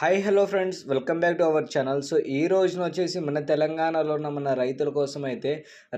Hi hello friends. Welcome back to our channel. So ఈ రోజున వచ్చేసి మన తెలంగాణలో ఉన్న మన రైతుల కోసం అయితే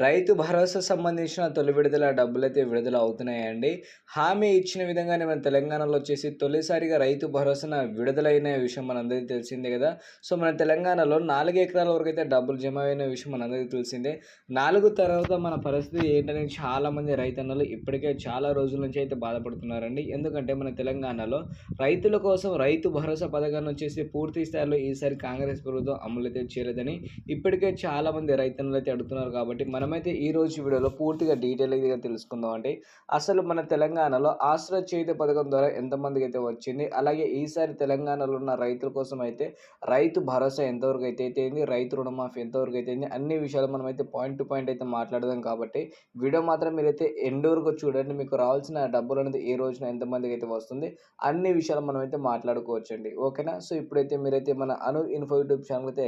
రైతు భరోసా సంబంధించిన తొలి విడుదల డబ్బులు అయితే విడుదల అవుతున్నాయండి. హామీ ఇచ్చిన విధంగానే మన తెలంగాణలో వచ్చేసి తొలిసారిగా రైతు భరోసా విడుదలైన విషయం మనందరికీ తెలిసిందే కదా. సో మన తెలంగాణలో నాలుగు ఎకరాల వరకు అయితే డబ్బులు జమ అయిన విషయం మనందరికీ తెలిసిందే. నాలుగు తర్వాత మన పరిస్థితి ఏంటనేది చాలామంది రైతన్నలు ఇప్పటికే చాలా రోజుల నుంచి అయితే బాధపడుతున్నారండి. ఎందుకంటే మన తెలంగాణలో రైతుల కోసం రైతు భరోసా పథకాన్ని వచ్చేసి పూర్తి స్థాయిలో ఈసారి కాంగ్రెస్ ప్రభుత్వం అమలు అయితే చేయలేదని ఇప్పటికే చాలామంది రైతన్నులు అయితే అడుగుతున్నారు కాబట్టి మనమైతే ఈ రోజు వీడియోలో పూర్తిగా డీటెయిల్గా తెలుసుకుందాం అంటే అసలు మన తెలంగాణలో ఆశ్రయ చేత పథకం ద్వారా ఎంతమందికి అయితే వచ్చింది? అలాగే ఈసారి తెలంగాణలో ఉన్న రైతుల కోసం అయితే రైతు భరోసా ఎంతవరకు అయితే అయింది రైతు రుణమాఫీ ఎంతవరకు అయితే అయింది అన్ని విషయాలు మనం అయితే పాయింట్ టు పాయింట్ అయితే మాట్లాడదాం కాబట్టి వీడియో మాత్రం మీరైతే ఎండ్ వరకు చూడండి. మీకు రావాల్సిన డబ్బులు అనేది ఏ రోజున ఎంతమందికి అయితే వస్తుంది? అన్ని విషయాలు మనం అయితే మాట్లాడుకోవచ్చండి. ఓకేనా? సో ఇప్పుడైతే మీరైతే మన అను ఇన్ఫో యూట్యూబ్ ఛానల్ అయితే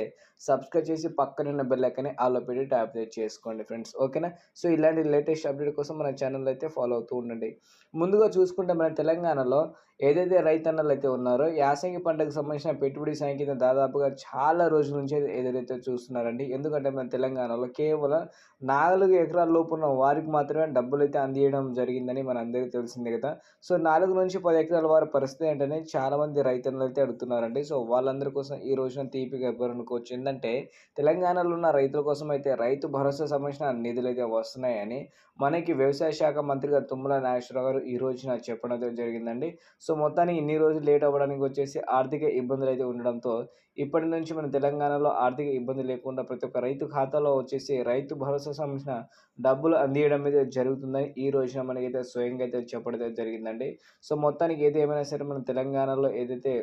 సబ్స్క్రైబ్ చేసి పక్కనున్న బెల్ ఐకన్ ఆలో పెట్టి ట్యాప్ చేసుకోండి ఫ్రెండ్స్. ఓకేనా? సో ఇలాంటి లేటెస్ట్ అప్డేట్ కోసం మన ఛానల్ అయితే ఫాలో అవుతూ ఉండండి. ముందుగా చూసుకుంటే మన తెలంగాణలో ఏదైతే రైతన్నలు అయితే ఉన్నారో యాసంగి పంటకు సంబంధించిన పెట్టుబడి సాయం దాదాపుగా చాలా రోజుల నుంచి ఏదైతే చూస్తున్నారండి. ఎందుకంటే మన తెలంగాణలో కేవలం నాలుగు ఎకరాల లోపు ఉన్న వారికి మాత్రమే డబ్బులు అయితే అందియడం జరిగిందని మన అందరికీ తెలిసిందే కదా. సో నాలుగు నుంచి పది ఎకరాల వారి పరిస్థితి ఏంటనే చాలామంది రైతన్నలు అయితే అడుగుతున్నారండి. సో వాళ్ళందరి కోసం ఈ రోజున తీపిగా గబ్బరనుకోవచ్చు ఏంటంటే తెలంగాణలో ఉన్న రైతుల కోసం అయితే రైతు భరోసా సంబంధించిన నిధులు అయితే వస్తున్నాయని మనకి వ్యవసాయ శాఖ మంత్రిగా తుమ్మల నాగేశ్వరరావు గారు ఈ రోజున చెప్పడం అయితే జరిగిందండి. సో మొత్తానికి ఇన్ని రోజులు లేట్ అవ్వడానికి వచ్చేసి ఆర్థిక ఇబ్బందులు అయితే ఉండడంతో ఇప్పటి నుంచి మన తెలంగాణలో ఆర్థిక ఇబ్బంది లేకుండా ప్రతి ఒక్క రైతు ఖాతాలో వచ్చేసి రైతు భరోసా సంబంధించిన డబ్బులు అందియడం అయితే జరుగుతుందని ఈ రోజున మనకైతే స్వయంగా అయితే చెప్పడం అయితే జరిగిందండి. సో మొత్తానికి ఏది ఏమైనా సరే మన తెలంగాణలో ఏదైతే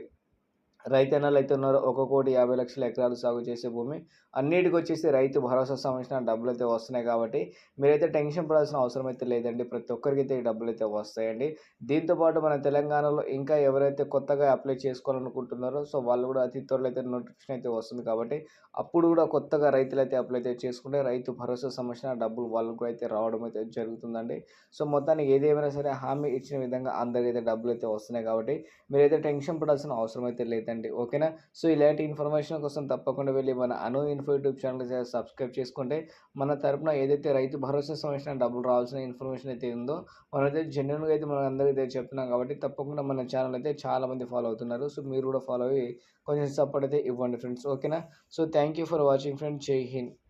రైతన్నలు అయితే ఉన్నారో ఒక కోటి యాభై లక్షల ఎకరాలు సాగు చేసే భూమి. అన్నిటికి వచ్చేసి రైతు భరోసా సంబంధించిన డబ్బులు అయితే వస్తున్నాయి కాబట్టి మీరైతే టెన్షన్ పడాల్సిన అవసరం అయితే లేదండి. ప్రతి ఒక్కరికి అయితే ఈ డబ్బులు అయితే వస్తాయండి దీంతోపాటు మన తెలంగాణలో ఇంకా ఎవరైతే కొత్తగా అప్లై చేసుకోవాలనుకుంటున్నారో సో వాళ్ళు కూడా అతి త్వరలో అయితే నోటిఫికేషన్ అయితే వస్తుంది కాబట్టి అప్పుడు కూడా కొత్తగా రైతులు అయితే అప్లై అయితే చేసుకుంటే రైతు భరోసా సంబంధించిన డబ్బులు వాళ్ళకు అయితే రావడం అయితే జరుగుతుందండి. సో మొత్తానికి ఏదేమైనా సరే హామీ ఇచ్చిన విధంగా అందరికైతే డబ్బులు అయితే వస్తున్నాయి కాబట్టి మీరైతే టెన్షన్ పడాల్సిన అవసరం అయితే లేదండి. ఓకేనా? సో ఇలాంటి ఇన్ఫర్మేషన్ కోసం తప్పకుండా వెళ్ళి మన Anu info YouTube channel subscribe చేసుకుంటే మన తరపున ఏదైతే రైతు భరోసా సంబంధించిన డబ్బులు రావాల్సిన ఇన్ఫర్మేషన్ అయితే ఉందో మనమైతే జెన్యున్గా అయితే మనం అందరికీ చెప్తున్నాం కాబట్టి తప్పకుండా మన ఛానల్ అయితే చాలామంది ఫాలో అవుతున్నారు. సో మీరు కూడా ఫాలో అయ్యి కొంచెం సపోర్ట్ అయితే ఇవ్వండి ఫ్రెండ్స్ ఓకేనా? So thank you for watching friends Jai Hind